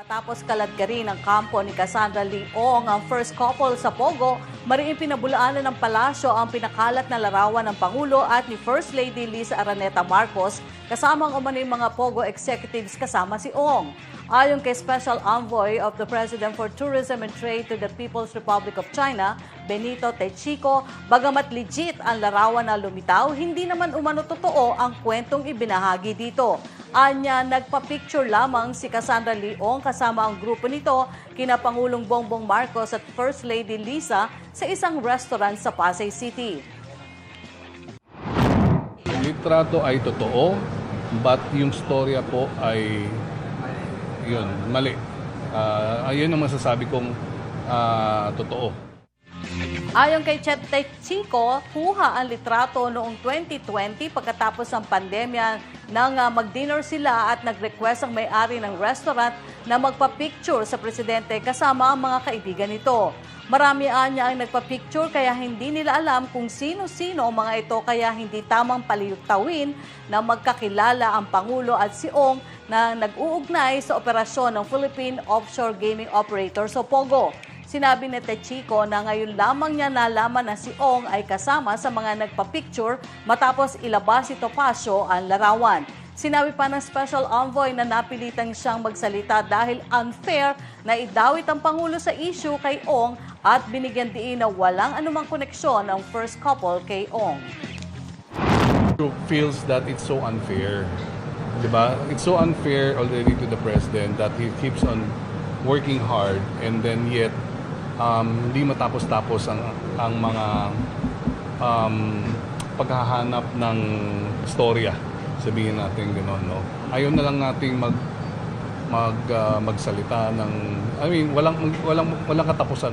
Matapos kaladkarin ng kampo ni Cassandra Leong ang first couple sa Pogo, mariing pinabulaanan ng palasyo ang pinakalat na larawan ng Pangulo at ni First Lady Liza Araneta Marcos kasama ang umano'y mga Pogo executives kasama si Ong. Ayon kay Special Envoy of the President for Tourism and Trade to the People's Republic of China, Benito Techico, bagamat legit ang larawan na lumitaw, hindi naman umano totoo ang kwentong ibinahagi dito. Anya, nagpa-picture lamang si Cassandra Leong kasama ang grupo nito kina Pangulong Bongbong Marcos at First Lady Lisa sa isang restaurant sa Pasay City. Litrato ay totoo, but yung storya po ay yun, mali. Ah, ayun ang masasabi kong ah, totoo. Ayon kay Chet Chico, kuha ang litrato noong 2020 pagkatapos ng pandemya nang ah, mag-dinner sila at nag-request ang may-ari ng restaurant na magpa-picture sa presidente kasama ang mga kaibigan nito. Marami anya ang nagpa-picture kaya hindi nila alam kung sino-sino ang mga ito kaya hindi tamang paliyutawin na magkakilala ang Pangulo at si Ong na nag-uugnay sa operasyon ng Philippine Offshore Gaming Operator o POGO. Sinabi ni Techico na ngayon lamang niya nalaman na si Ong ay kasama sa mga nagpa-picture matapos ilabas si Topacio ang larawan. Sinabi pa ng Special Envoy na napilitan siyang magsalita dahil unfair na idawit ang Pangulo sa issue kay Ong at binigyan diin na walang anumang koneksyon ang first couple kay Ong. Group feels that it's so unfair. Diba? It's so unfair already to the president that he keeps on working hard and then yet um, hindi matapos-tapos ang, ang mga um, paghahanap ng storya. Sabihin natin gano'n, no? Ayaw na lang nating mag mag ah, magsalita ng I mean walang walang walang katapusan.